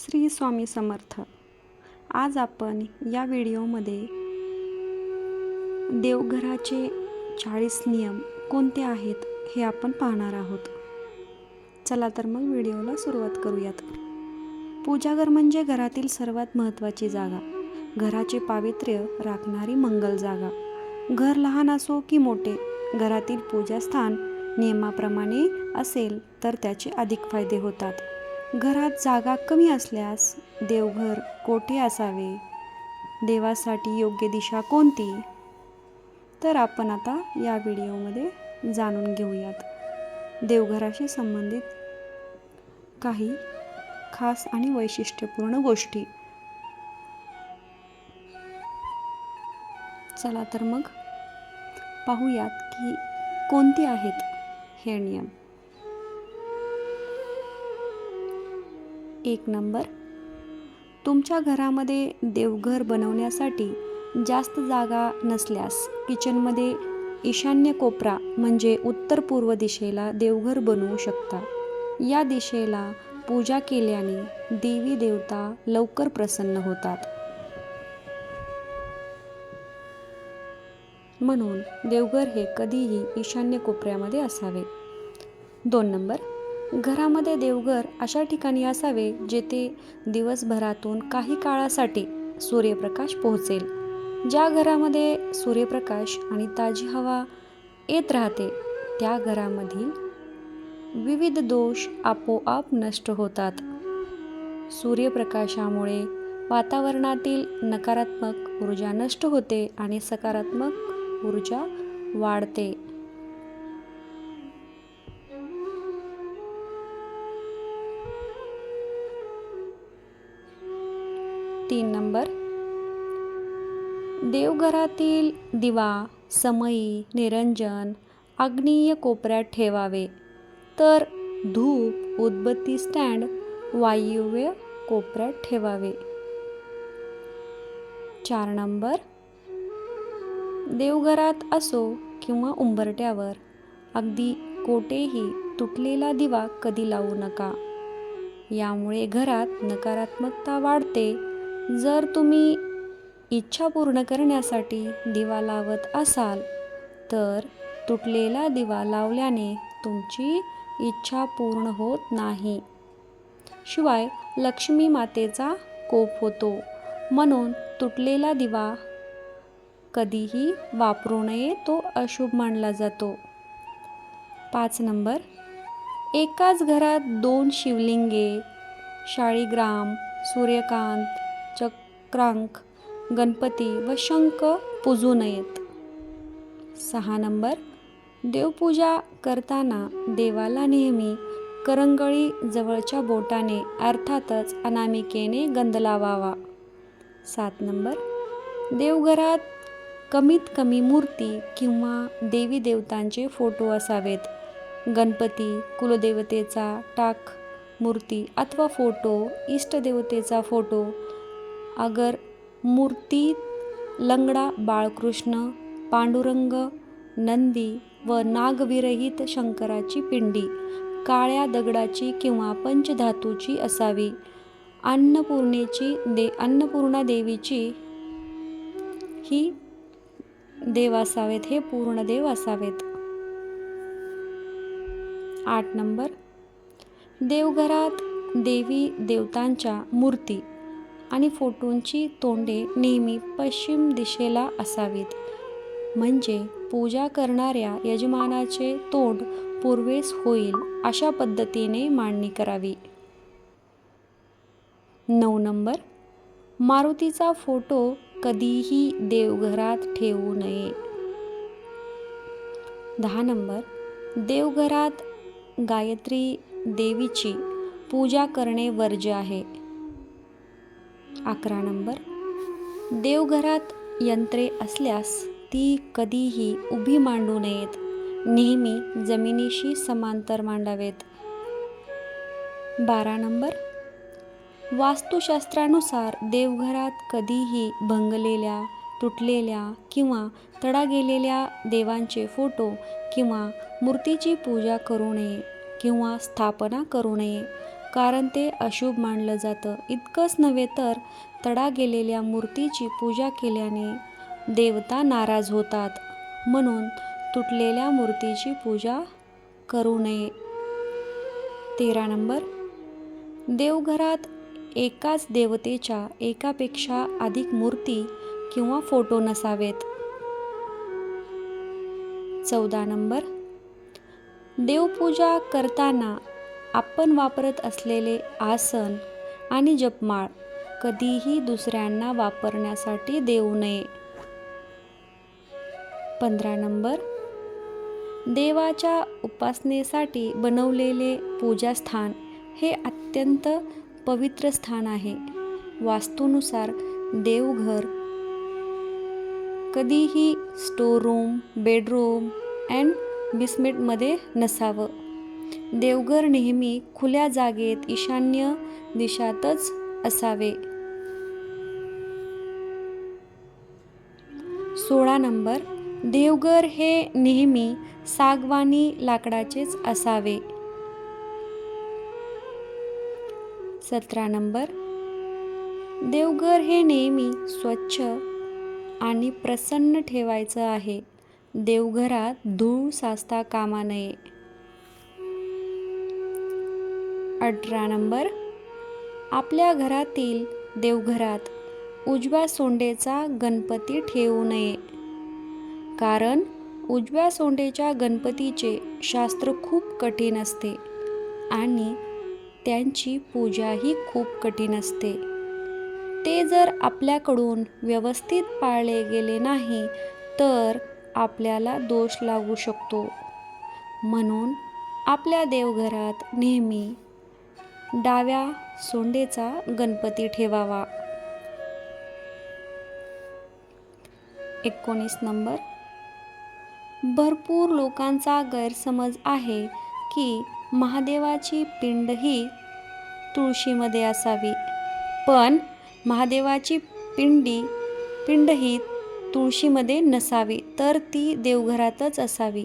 श्री स्वामी समर्थ. आज आपण या व्हिडिओमध्ये देवघराचे चाळीस नियम कोणते आहेत हे आपण पाहणार आहोत. चला तर मग व्हिडिओला सुरुवात करूयात. पूजाघर म्हणजे घरातील सर्वात महत्त्वाची जागा. घराचे पावित्र्य राखणारी मंगल जागा. घर लहान असो की मोठे घरातील पूजास्थान नियमाप्रमाणे असेल तर त्याचे अधिक फायदे होतात. घरात जागा कमी असल्यास देवघर कोठे असावे? देवासाठी योग्य दिशा कोणती? तर आपण आता या व्हिडिओमध्ये जाणून घेऊयात. देवघराशी संबंधित काही खास आणि वैशिष्ट्यपूर्ण गोष्टी. चला तर मग पाहूयात की कोणते आहेत हे नियम. एक नंबर. तुमच्या घरामध्ये देवघर बनवण्यासाठी जास्त जागा नसल्यास किचनमध्ये ईशान्य कोपरा म्हणजे उत्तर पूर्व दिशेला देवघर बनवू शकता. या दिशेला पूजा केल्याने देवी देवता लवकर प्रसन्न होतात. म्हणून देवघर हे कधीही ईशान्य कोपऱ्यामध्ये असावे. दोन नंबर. घरामध्ये देवघर अशा ठिकाणी असावे जेथे दिवसभरातून काही काळासाठी सूर्यप्रकाश पोहोचेल. ज्या घरामध्ये सूर्यप्रकाश आणि ताजी हवा येत राहते त्या घरामधील विविध दोष आपोआप नष्ट होतात. सूर्यप्रकाशामुळे वातावरणातील नकारात्मक ऊर्जा नष्ट होते आणि सकारात्मक ऊर्जा वाढते. तीन नंबर. देवघरातील दिवा समई निरंजन आग्नेय कोपऱ्यात ठेवावे. तर धूप उदबत्ती स्टँड वायव्य कोपऱ्यात ठेवावे. चार नंबर. देवघरात असो किंवा उंबरट्यावर अगदी कोठेही तुटलेला दिवा कधी लावू नका. यामुळे घरात नकारात्मकता वाढते जर तुम्ही इच्छा पूर्ण करण्यासाठी दिवा लावत असाल तर तुटलेला दिवा लावल्याने तुमची इच्छा पूर्ण होत नाही. शिवाय लक्ष्मी मातेचा कोप होतो. म्हणून तुटलेला दिवा कधीही वापरू नये तो अशुभ मानला जातो. पाच नंबर. एकाच घरात दोन शिवलिंगे शाळीग्राम सूर्यकांत क्रांक गणपती व शंख पूजू नयेत. सहा नंबर देवपूजा करताना देवाला नेहमी करंगळी जवळच्या बोटाने अर्थातच अनामिकेने गंध लावावा. सात नंबर देवघरात कमीत कमी मूर्ती किंवा देवी देवतांचे फोटो असावेत. गणपती कुलदेवतेचा टाक मूर्ती अथवा फोटो इष्टदेवतेचा फोटो अगर मूर्ती लंगडा बाळकृष्ण पांडुरंग नंदी व नागविरहित शंकराची पिंडी काळ्या दगडाची किंवा पंचधातूची असावी. अन्नपूर्णेची दे अन्नपूर्णा देवीची ही देव असावेत हे पूर्ण देव असावेत. आठ नंबर. देवघरात देवी देवतांच्या मूर्ती. आणि फोटोंची तोंडे नेहमी पश्चिम दिशेला असावीत. म्हणजे पूजा करणाऱ्या यजमानाचे तोंड पूर्वेस होईल अशा पद्धतीने मांडणी करावी. नऊ नंबर. मारुतीचा फोटो कधीही देवघरात ठेवू नये. दहा नंबर. देवघरात गायत्री देवीची पूजा करणे वर्ज्य आहे. अकरा नंबर. देवघरात यंत्रे असल्यास ती कधीही उभी मांडू नयेत. नेहमी जमिनीशी समांतर मांडावेत. बारा नंबर. वास्तुशास्त्रानुसार देवघरात कधीही भंगलेल्या तुटलेल्या किंवा तडा गेलेल्या देवांचे फोटो किंवा मूर्तीची पूजा करू नये किंवा स्थापना करू नये. कारण ते अशुभ मानलं जातं. इतकंच नव्हे तर तडा गेलेल्या मूर्तीची पूजा केल्याने देवता नाराज होतात. म्हणून तुटलेल्या मूर्तीची पूजा करू नये. तेरा नंबर. देवघरात एकाच देवतेच्या एकापेक्षा अधिक मूर्ती किंवा फोटो नसावेत. चौदा नंबर. देवपूजा करताना आपण वापरत असलेले आसन आणि जपमाळ कधीही दुसऱ्यांना वापरण्यासाठी देऊ नये. पंधरा नंबर. देवाच्या उपासनेसाठी बनवलेले पूजास्थान हे अत्यंत पवित्र स्थान आहे. वास्तूनुसार देवघर कधीही स्टोर रूम बेडरूम अँड बिस्मेटमध्ये नसावं. देवघर नेहमी खुल्या जागेत ईशान्य दिशातच असावे. सोळा नंबर. देवघर हे नेहमी सागवानी लाकडाचेच असावे. सतरा नंबर. देवघर हे नेहमी स्वच्छ आणि प्रसन्न ठेवायचं आहे. देवघरात धूळ साचता कामा नये. अठरा नंबर. आपल्या घरातील देवघरात उजव्या सोंडेचा गणपती ठेवू नये. कारण उजव्या सोंडेच्या गणपतीचे शास्त्र खूप कठीण असते आणि त्यांची पूजाही खूप कठीण असते. ते जर आपल्याकडून व्यवस्थित पाळले गेले नाही तर आपल्याला दोष लागू शकतो. म्हणून आपल्या देवघरात नेहमी डाव्या सोंडेचा गणपती ठेवावा. एकोणीस नंबर. भरपूर लोकांचा गैरसमज आहे की महादेवाची पिंड ही तुळशीमध्ये असावी. पण महादेवाची पिंडी पिंड ही तुळशीमध्ये नसावी तर ती देवघरातच असावी.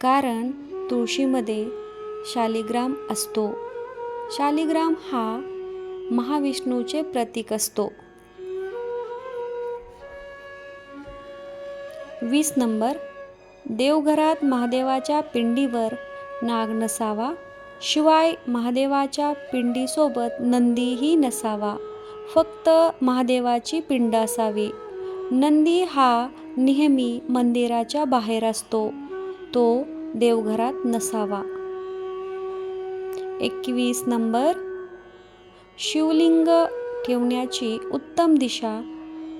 कारण तुळशीमध्ये शालिग्राम असतो. शालिग्राम हा महाविष्णूचे प्रतीक असतो. वीस नंबर देवघरात महादेवाच्या पिंडीवर नाग नसावा शिवाय महादेवाच्या पिंडीसोबत नंदीही नसावा फक्त महादेवाची पिंड असावी. नंदी हा नेहमी मंदिराच्या बाहेर असतो तो देवघरात नसावा. एकवीस नंबर. शिवलिंग ठेवण्याची उत्तम दिशा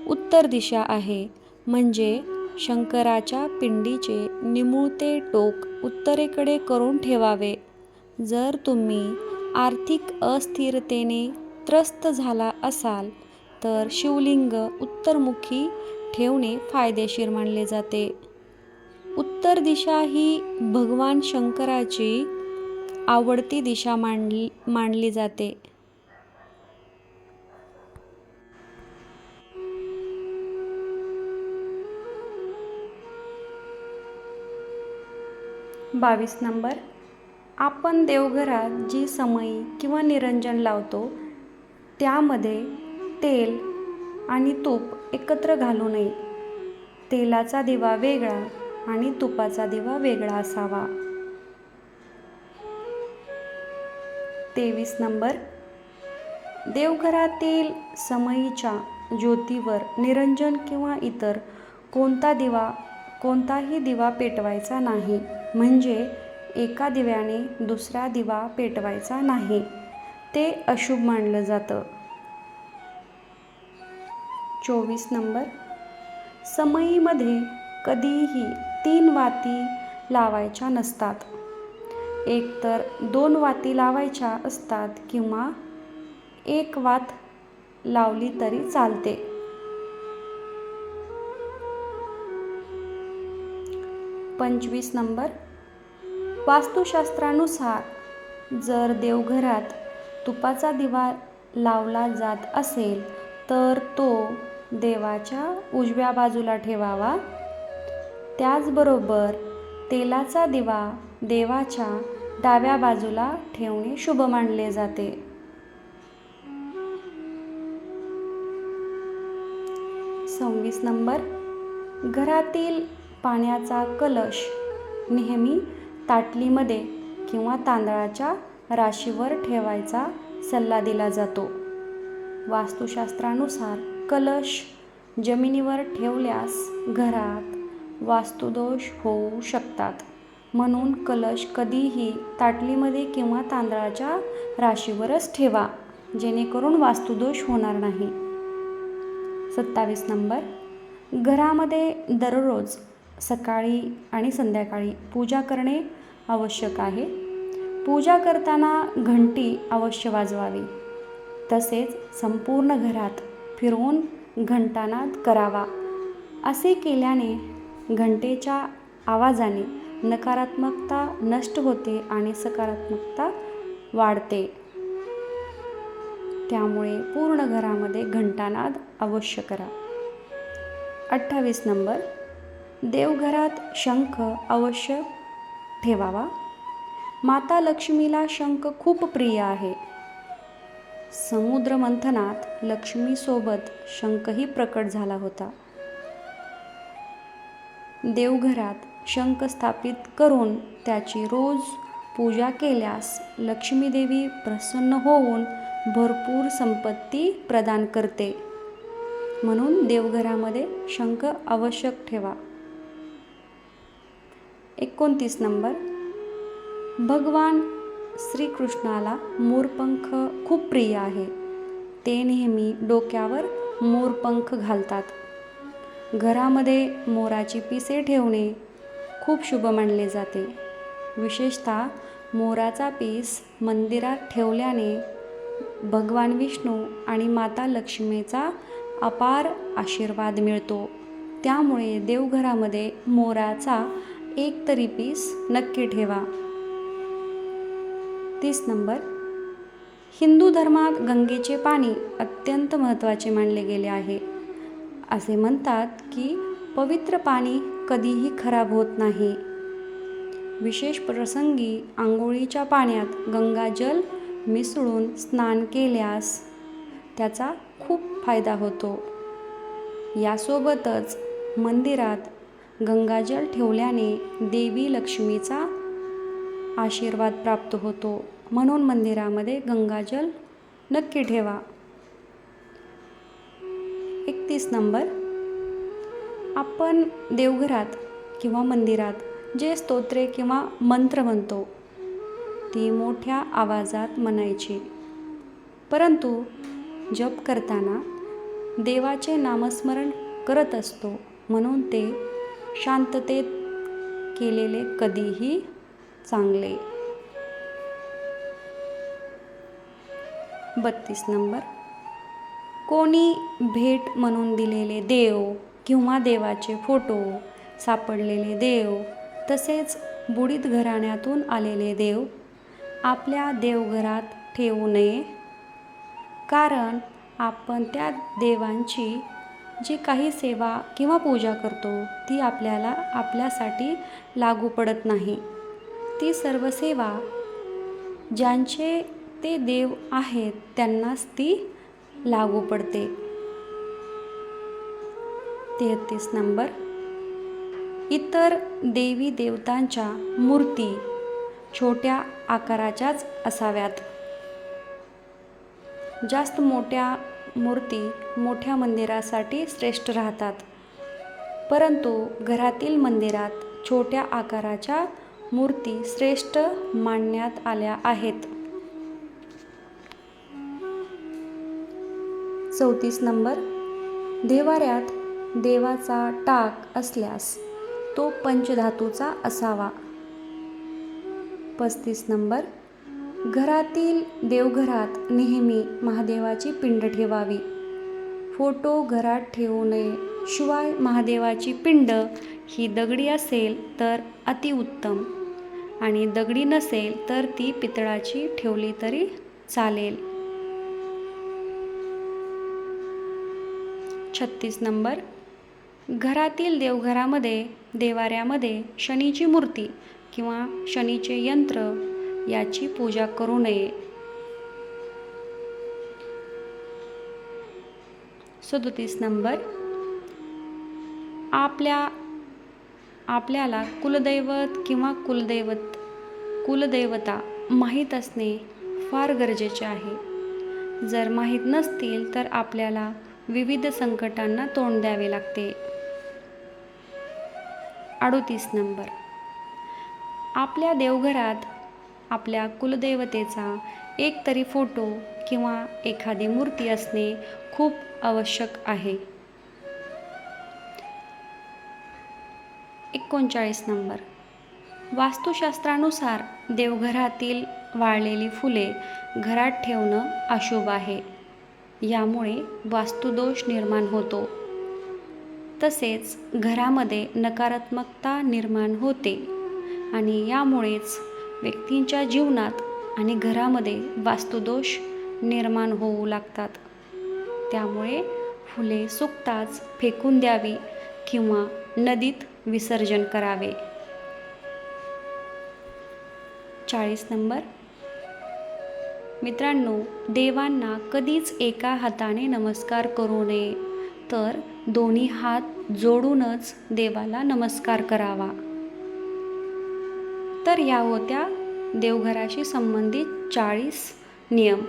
उत्तर दिशा आहे. म्हणजे शंकराच्या पिंडीचे निमुळते टोक उत्तरेकडे करून ठेवावे. जर तुम्ही आर्थिक अस्थिरतेने त्रस्त झाला असाल तर शिवलिंग उत्तरमुखी ठेवणे फायदेशीर मानले जाते. उत्तर दिशा ही भगवान शंकराची आवडती दिशा मांडली मानली जाते. बावीस नंबर. आपण देवघरात जी समई किंवा निरंजन लावतो त्यामध्ये तेल आणि तूप एकत्र घालू नये. तेलाचा दिवा वेगळा आणि तुपाचा दिवा वेगळा असावा. तेवीस नंबर. देवघरातील समईच्या ज्योतीवर निरंजन किंवा इतर कोणता दिवा कोणताही दिवा पेटवायचा नाही. म्हणजे एका दिव्याने दुसरा दिवा पेटवायचा नाही. ते अशुभ मानलं जातं. चोवीस नंबर. समईमध्ये कधीही तीन वाती लावायच्या नसतात. एकतर दोन वाती लावायच्या असतात किंवा एक वात लावली तरी चालते. पंचवीस नंबर. वास्तुशास्त्रानुसार जर देवघरात तुपाचा दिवा लावला जात असेल तर तो देवाच्या उजव्या बाजूला ठेवावा. त्याचबरोबर तेलाचा दिवा देवाच्या डाव्या बाजूला ठेवणे शुभ मानले जाते. सव्वीस नंबर. घरातील पाण्याचा कलश नेहमी ताटलीमध्ये किंवा तांदळाच्या राशीवर ठेवायचा सल्ला दिला जातो. वास्तुशास्त्रानुसार कलश जमिनीवर ठेवल्यास घरात वास्तुदोष होऊ शकतात. म्हणून कलश कधीही ताटलीमध्ये किंवा तांदळाच्या राशीवरच ठेवा जेणेकरून वास्तुदोष होणार नाही. सत्तावीस नंबर. घरामध्ये दररोज सकाळी आणि संध्याकाळी पूजा करणे आवश्यक आहे. पूजा करताना घंटी अवश्य वाजवावी. तसेच संपूर्ण घरात फिरवून घंटानाद करावा. असे केल्याने घंटेच्या आवाजाने नकारात्मकता नष्ट होते आणि सकारात्मकता वाढते. त्यामुळे पूर्ण घरामध्ये घंटानाद अवश्य करा. अठ्ठावीस नंबर देवघरात शंख अवश्य ठेवावा. माता लक्ष्मीला शंख खूप प्रिय आहे. समुद्र मंथनात लक्ष्मीसोबत शंखही प्रकट झाला होता. देवघरात शंख स्थापित करून त्याची रोज पूजा केल्यास लक्ष्मीदेवी प्रसन्न होऊन भरपूर संपत्ती प्रदान करते. म्हणून देवघरामध्ये शंख आवश्यक ठेवा. एकोणतीस नंबर. भगवान श्रीकृष्णाला मोरपंख खूप प्रिय आहे. ते नेहमी डोक्यावर मोरपंख घालतात. घरामध्ये मोराची पिसे ठेवणे खूप शुभ मानले जाते. विशेषतः मोराचा पीस मंदिरात ठेवल्याने भगवान विष्णू आणि माता लक्ष्मीचा अपार आशीर्वाद मिळतो. त्यामुळे देवघरामध्ये मोराचा एक तरी पीस नक्की ठेवा. तीस नंबर. हिंदू धर्मात गंगेचे पाणी अत्यंत महत्त्वाचे मानले गेले आहे. असे म्हणतात की पवित्र पाणी कधीही खराब होत नाही. विशेष प्रसंगी आंघोळीच्या पाण्यात गंगाजल मिसळून स्नान केल्यास त्याचा खूप फायदा होतो. यासोबतच मंदिरात गंगाजल ठेवल्याने देवी लक्ष्मीचा आशीर्वाद प्राप्त होतो. म्हणून मंदिरामध्ये गंगाजल नक्की ठेवा. एकतीस नंबर आपण देवघरात किंवा मंदिरात जे स्तोत्रे किंवा मंत्र म्हणतो ती मोठ्या आवाजात म्हणायची. परंतु जप करताना देवाचे नामस्मरण करत असतो म्हणून ते शांततेत केलेले कधीही चांगले. बत्तीस नंबर. कोणी भेट म्हणून दिलेले देव किंवा देवाचे फोटो सापडलेले देव तसेच बुडीत घराण्यातून आलेले देव आपल्या देवघरात ठेवू नये. कारण आपण त्या देवांची जी काही सेवा किंवा पूजा करतो ती आपल्याला आपल्यासाठी लागू पडत नाही. ती सर्व सेवा ज्यांचे ते देव आहेत त्यांनाच ती लागू पडते. तेहतीस नंबर. इतर देवी देवतांच्या मूर्ती छोट्या आकाराच्याच असाव्यात. जास्त मोठ्या मूर्ती मोठ्या मंदिरासाठी श्रेष्ठ राहतात. परंतु घरातील मंदिरात छोट्या आकाराच्या मूर्ती श्रेष्ठ मानण्यात आल्या आहेत. चौतीस नंबर. देवाऱ्यात देवाचा टाक असल्यास तो पंचधातूचा असावा. पस्तीस नंबर. घरातील देवघरात नेहमी महादेवाची पिंड ठेवावी. फोटो घरात ठेवू नये. शिवाय महादेवाची पिंड ही दगडी असेल तर अतिउत्तम आणि दगडी नसेल तर ती पितळाची ठेवली तरी चालेल. छत्तीस नंबर. घरातील देवघरामध्ये देवाऱ्यामध्ये शनीची मूर्ती किंवा शनीचे यंत्र याची पूजा करू नये. सदोतीस नंबर. आपल्या आपल्याला कुलदैवत किंवा कुलदैवत कुलदैवता माहीत असणे फार गरजेचे आहे. जर माहीत नसतील तर आपल्याला विविध संकटांना तोंड द्यावे लागते. अडोतीस नंबर. आपल्या देवघरात आपल्या कुलदेवतेचा एक तरी फोटो किंवा एखादी मूर्ती असणे खूप आवश्यक आहे. एकोणचाळीस नंबर. वास्तुशास्त्रानुसार देवघरातील वाळलेली फुले घरात ठेवणं अशुभ आहे. यामुळे वास्तुदोष निर्माण होतो. तसेच घरामध्ये नकारात्मकता निर्माण होते. आणि यामुळेच व्यक्तींच्या जीवनात आणि घरामध्ये वास्तुदोष निर्माण होऊ लागतात. त्यामुळे फुले सुकताच फेकून द्यावी किंवा नदीत विसर्जन करावे. चाळीस नंबर. मित्रांनो देवांना कधीच एका हाताने नमस्कार करू नये. तर दोन्ही हात जोडूनच देवाला नमस्कार करावा. तर या होत्या देवघराशी संबंधित चाळीस नियम.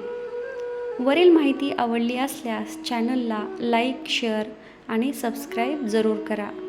वरील माहिती आवडली असल्यास चॅनलला लाईक शेअर आणि सबस्क्राईब जरूर करा.